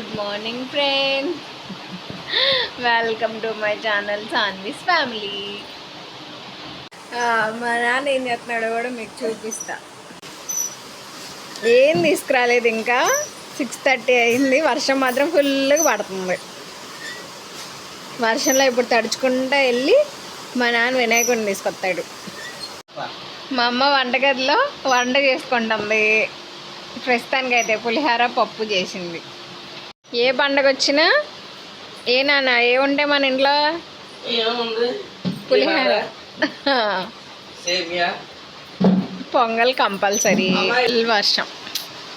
Good morning friend welcome to my channel Sanvi's family మా నాన్న ఏం చేస్తున్నాడో కూడా మీకు చూపిస్తా. ఏం తీసుకురాలేదు ఇంకా? సిక్స్ థర్టీ అయింది. వర్షం మాత్రం ఫుల్గా పడుతుంది. వర్షంలో ఇప్పుడు తడుచుకుంటా వెళ్ళి మా నాన్న వినాయకుడిని తీసుకొస్తాడు. మా అమ్మ వంటగదిలో వంట చేసుకుంటుంది. ప్రస్తుతానికి అయితే పులిహార పప్పు చేసింది. ఏ పండగ వచ్చినా ఏ నాన్న ఏ ఉంటే మన ఇంట్లో? పులిహార. పొంగల్ కంపల్సరీ. వర్షం.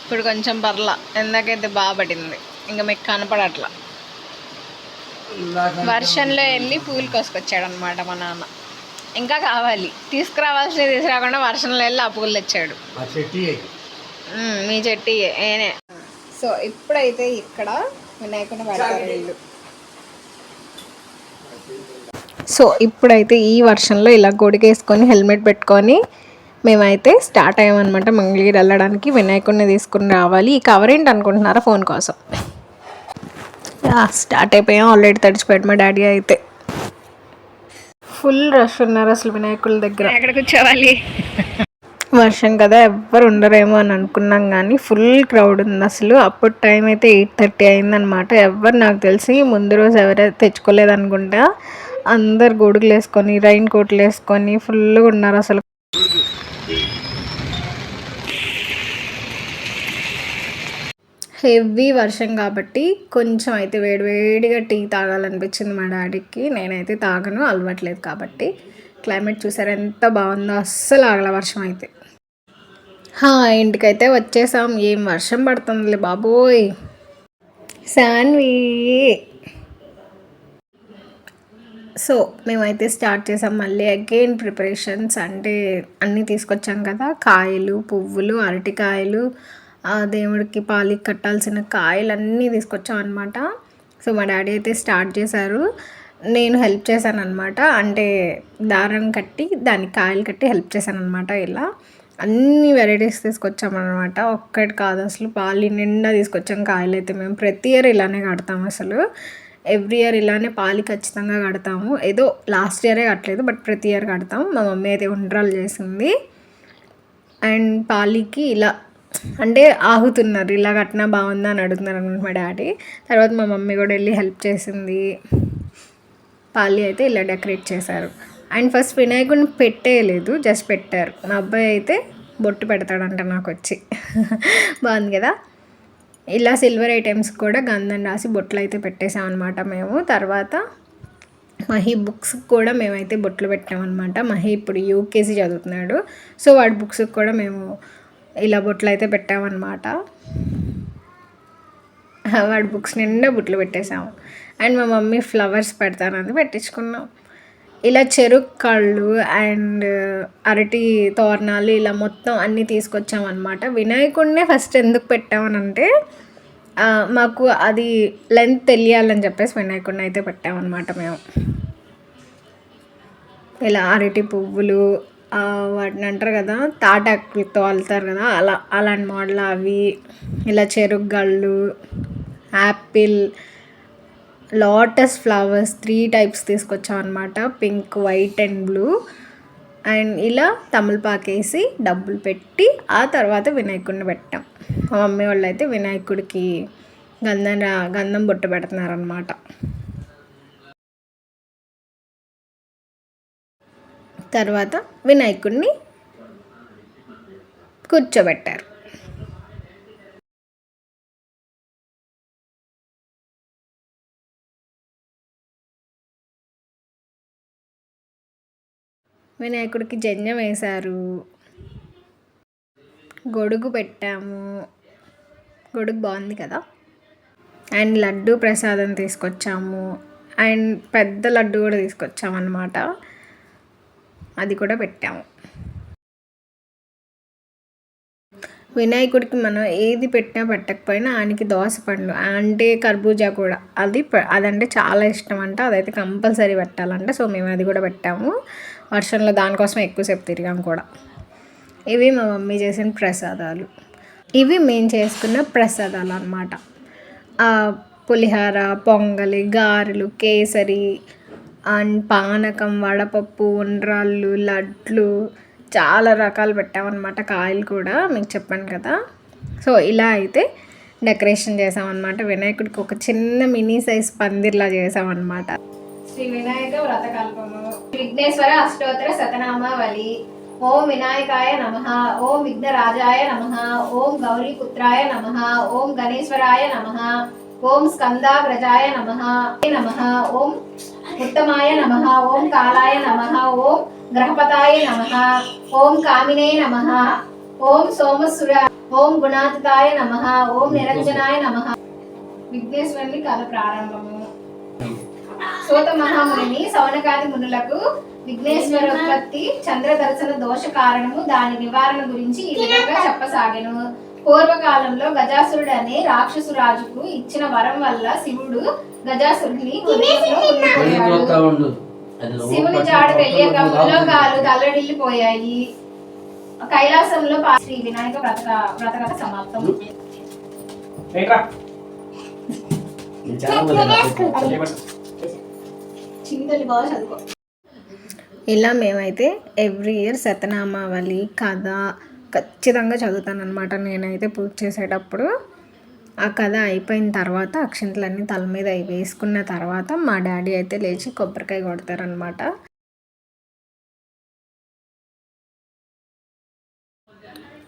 ఇప్పుడు కొంచెం పర్ల. ఎందాకైతే బాగా పడింది. ఇంకా మీకు కనపడట్లా. వర్షంలో వెళ్ళి పూలు కోసుకొచ్చాడు అనమాట మా నాన్న. ఇంకా కావాలి. తీసుకురావాల్సింది తీసుకురాకుండా వర్షంలో వెళ్ళి ఆ పూలు తెచ్చాడు. మీ చెట్టి ఏనే. సో ఇప్పుడైతే ఇక్కడ వినాయకుని పెడతారు వీళ్ళు. సో ఇప్పుడైతే ఈ వర్షంలో ఇలా గుడికి వేసుకొని హెల్మెట్ పెట్టుకొని మేమైతే స్టార్ట్ అయ్యామన్నమాట మంగళగిరి వెళ్ళడానికి. వినాయకుడిని తీసుకుని రావాలి. ఈ కవర్ ఏంటి అనుకుంటున్నారా ఫోన్ కోసం? యా, స్టార్ట్ అయిపోయాం. ఆల్రెడీ తడిచిపోయాడు మా డాడీ అయితే. ఫుల్ రష్ ఉన్నారు అసలు వినాయకుల దగ్గర. ఎక్కడ కూర్చోవాలి? వర్షం కదా ఎవ్వరు ఉండరేమో అని అనుకున్నాం కానీ ఫుల్ క్రౌడ్ ఉంది అసలు. అప్పుడు టైం అయితే ఎయిట్ థర్టీ అయిందనమాట ఎవ్వరు నాకు తెలిసి ముందు రోజు ఎవరైతే తెచ్చుకోలేదనుకుంటా. అందరు గొడుగులు వేసుకొని రైన్ కోట్లు వేసుకొని ఫుల్గా ఉన్నారు అసలు. హెవీ వర్షం కాబట్టి కొంచెం అయితే వేడివేడిగా టీ తాగాలనిపించింది మా డాడీకి. నేనైతే తాగను అలవాట్లేదు కాబట్టి. క్లైమేట్ చూసారు ఎంత బాగుందో అస్సలు ఆగల వర్షం అయితే. హా, ఇంటికైతే వచ్చేసాం. ఏం వర్షం పడుతుందిలే బాబోయ్. శాన్వి సో మేమైతే స్టార్ట్ చేసాం మళ్ళీ అగైన్ ప్రిపరేషన్స్ అంటే అన్నీ తీసుకొచ్చాం కదా. కాయలు పువ్వులు అరటికాయలు ఆ దేవుడికి పాలికి కట్టాల్సిన కాయలు అన్నీ తీసుకొచ్చాం అనమాట సో మా డాడీ అయితే స్టార్ట్ చేశారు. నేను హెల్ప్ చేశాను అనమాట అంటే దారం కట్టి దానికి కాయలు కట్టి హెల్ప్ చేశాను అనమాట ఇలా. అన్ని వెరైటీస్ తీసుకొచ్చామన్నమాట. ఒక్కటి కాదు అసలు. పాలి నిండా తీసుకొచ్చాం కాయలు అయితే మేము. ప్రతి ఇయర్ ఇలానే కడతాం అసలు. ఎవ్రీ ఇయర్ ఇలానే పాలి ఖచ్చితంగా కడతాము. ఏదో లాస్ట్ ఇయరే కట్టలేదు బట్ ప్రతి ఇయర్ కడతాం మా మమ్మీ అయితే ఉండ్రాలు చేసింది. అండ్ పాలికి ఇలా అంటే ఆగుతున్నారు. ఇలా కట్టినా బాగుందా అని అడుగుతున్నారు అనమాట మా డాడీ. తర్వాత మా మమ్మీ కూడా వెళ్ళి హెల్ప్ చేసింది. పాలి అయితే ఇలా డెకరేట్ చేశారు. అండ్ ఫస్ట్ వినాయకుడిని పెట్టేయలేదు జస్ట్ పెట్టారు. మా అబ్బాయి అయితే బొట్టు పెడతాడంట నాకు వచ్చి బాగుంది కదా? ఇలా సిల్వర్ ఐటమ్స్ కూడా గంధం రాసి బొట్లు అయితే పెట్టేసాం అనమాట మేము. తర్వాత మహి బుక్స్ కూడా మేమైతే బొట్లు పెట్టామన్నమాట మహి ఇప్పుడు యూకేజీ చదువుతున్నాడు. సో వాడి బుక్స్కి కూడా మేము ఇలా బొట్లు అయితే పెట్టామన్నమాట వాడి బుక్స్ నిండా బుట్లు పెట్టేసాము. అండ్ మా మమ్మీ ఫ్లవర్స్ పెడతానని పెట్టించుకున్నాం. ఇలా చెరుకు కళ్ళు అండ్ అరటి తోరణాలు ఇలా మొత్తం అన్నీ తీసుకొచ్చామన్నమాట. వినాయకుడినే ఫస్ట్ ఎందుకు పెట్టామనంటే మాకు అది లెంత్ తెలియాలని చెప్పేసి వినాయకుడిని అయితే పెట్టామన్నమాట మేము. ఇలా అరటి పువ్వులు వాటిని అంటారు కదా తాటాకులతో అల్లుతారు కదా అలా అలాంటి మోడల్ అవి ఇలా చెరుకు గళ్ళు apple lotus flowers three types తీసుకొచ్చాం అనమాట pink white and blue. And ఇలా తమలపాకేసి డబ్బులు పెట్టి ఆ తర్వాత వినాయకుడిని పెట్టాం. మా మమ్మీ వాళ్ళు అయితే వినాయకుడికి గంధం గంధం బొట్టు పెడుతున్నారనమాట తర్వాత వినాయకుడిని కూర్చోబెట్టారు. వినాయకుడికి జంజం వేశారు. గొడుగు పెట్టాము. గొడుగు బాగుంది కదా? అండ్ లడ్డు ప్రసాదం తీసుకొచ్చాము. అండ్ పెద్ద లడ్డు కూడా తీసుకొచ్చాము అన్నమాట అది కూడా పెట్టాము. వినాయకుడికి మనం ఏది పెట్టినా పెట్టకపోయినా ఆయనకి దోస పండ్లు అంటే కర్బూజా కూడా. అది అదంటే చాలా ఇష్టం అంట. అదైతే కంపల్సరీ పెట్టాలంట. సో మేము అది కూడా పెట్టాము. వర్షంలో దానికోసం ఎక్కువసేపు తిరిగాం కూడా. ఇవి మా మమ్మీ చేసిన ప్రసాదాలు. ఇవి మేము చేసుకున్న ప్రసాదాలు అనమాట పులిహార పొంగలి గారెలు కేసరి అండ్ పానకం వడపప్పు ఉండ్రాళ్ళు లడ్లు చాలా రకాలు పెట్టామన్నమాట కాయలు కూడా మీకు చెప్పాను కదా. సో ఇలా అయితే డెకరేషన్ చేసామన్నమాట వినాయకుడికి ఒక చిన్న మినీ సైజ్ పందిర్లా చేసామన్నమాట శ్రీ వినాయక వ్రతకల్పము విఘ్నేశ్వర అష్టోత్తర శతనామావళి ఓం వినాయకాయ నమ ఓం విఘ్నరాజాయ నమ ఓం గౌరీపుత్రాయ నమ ఓం గణేశ్వరాయ నమ ఓం స్కందాగ్రజాయ నమ నమ ఓం ఉత్తమాయ నమ ఓం కాలాయ నమ ఓం గ్రహపతాయ నమ ఓం కామినే నమ ఓం సోమసుర ఓం గుణాతితాయ నమ ఓం నిరంజనాయ నమ విఘ్నేశ్వరుని కథ ప్రారంభము సూత మహాముని సవనకాది మునులకు విఘ్నేశ్వర ఉత్పత్తి చంద్ర దర్శన దోష కారణము దాని నివారణ గురించి ఈ విధంగా చెప్పసాగెను. పూర్వకాలంలో గజాసురుడు అనే రాక్షసు రాజుకు ఇచ్చిన వరం వల్ల శివుడు గజాసురుడిని శివుని జాడ తెలియక ముల్లోకాలు తల్లడిల్లిపోయాయి. కైలాసంలో శ్రీ వినాయక వ్రత వ్రతకథ సమాప్తం. చాలా బాగా చదువుకో. ఇలా మేమైతే ఎవ్రీ ఇయర్ శతనామావళి కథ ఖచ్చితంగా చదువుతాను అనమాట నేనైతే పూజ చేసేటప్పుడు ఆ కథ అయిపోయిన తర్వాత అక్షింతలన్నీ తల మీద అవి వేసుకున్న తర్వాత మా డాడీ అయితే లేచి కొబ్బరికాయ కొడతారనమాట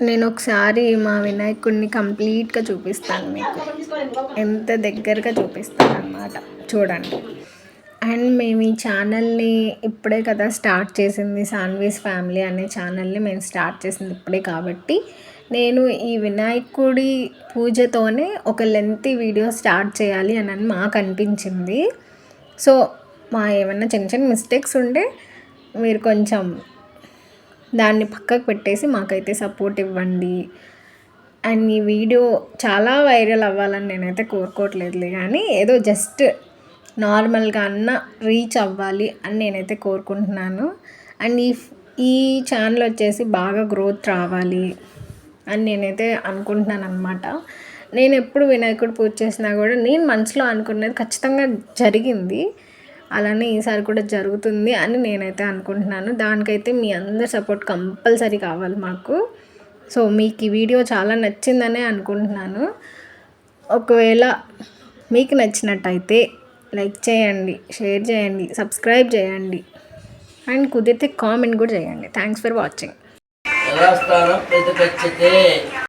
నేను ఒకసారి మా వినాయకుడిని కంప్లీట్గా చూపిస్తాను మీకు. ఎంత దగ్గరగా చూపిస్తాను అనమాట చూడండి. అండ్ మేము ఈ ఛానల్ని ఇప్పుడే కదా స్టార్ట్ చేసింది సాన్వీస్ ఫ్యామిలీ అనే ఛానల్ని మేము స్టార్ట్ చేసింది ఇప్పుడే కాబట్టి నేను ఈ వినాయకుడి పూజతోనే ఒక లెంతీ వీడియో స్టార్ట్ చేయాలి అని అని మాకు అనిపించింది. సో మా ఏమన్నా చిన్న చిన్న మిస్టేక్స్ ఉంటే మీరు కొంచెం దాన్ని పక్కకు పెట్టేసి మాకైతే సపోర్ట్ ఇవ్వండి. అండ్ ఈ వీడియో చాలా వైరల్ అవ్వాలని నేనైతే కోరుకోవట్లేదులే కానీ ఏదో జస్ట్ నార్మల్గా అన్న రీచ్ అవ్వాలి అని నేనైతే కోరుకుంటున్నాను. అండ్ ఈ ఈ ఛానల్ వచ్చేసి బాగా గ్రోత్ రావాలి అని నేనైతే అనుకుంటున్నాను అనమాట నేను ఎప్పుడు వినాయకుడు పూజ చేసినా కూడా నేను మనసులో అనుకున్నది ఖచ్చితంగా జరిగింది. అలానే ఈసారి కూడా జరుగుతుంది అని నేనైతే అనుకుంటున్నాను. దానికైతే మీ అందరి సపోర్ట్ కంపల్సరీ కావాలి మాకు. సో మీకు ఈ వీడియో చాలా నచ్చిందనే అనుకుంటున్నాను. ఒకవేళ మీకు నచ్చినట్టయితే లైక్ చేయండి షేర్ చేయండి సబ్స్క్రైబ్ చేయండి. అండ్ కుదిరితే కామెంట్ కూడా చేయండి. Thanks for watching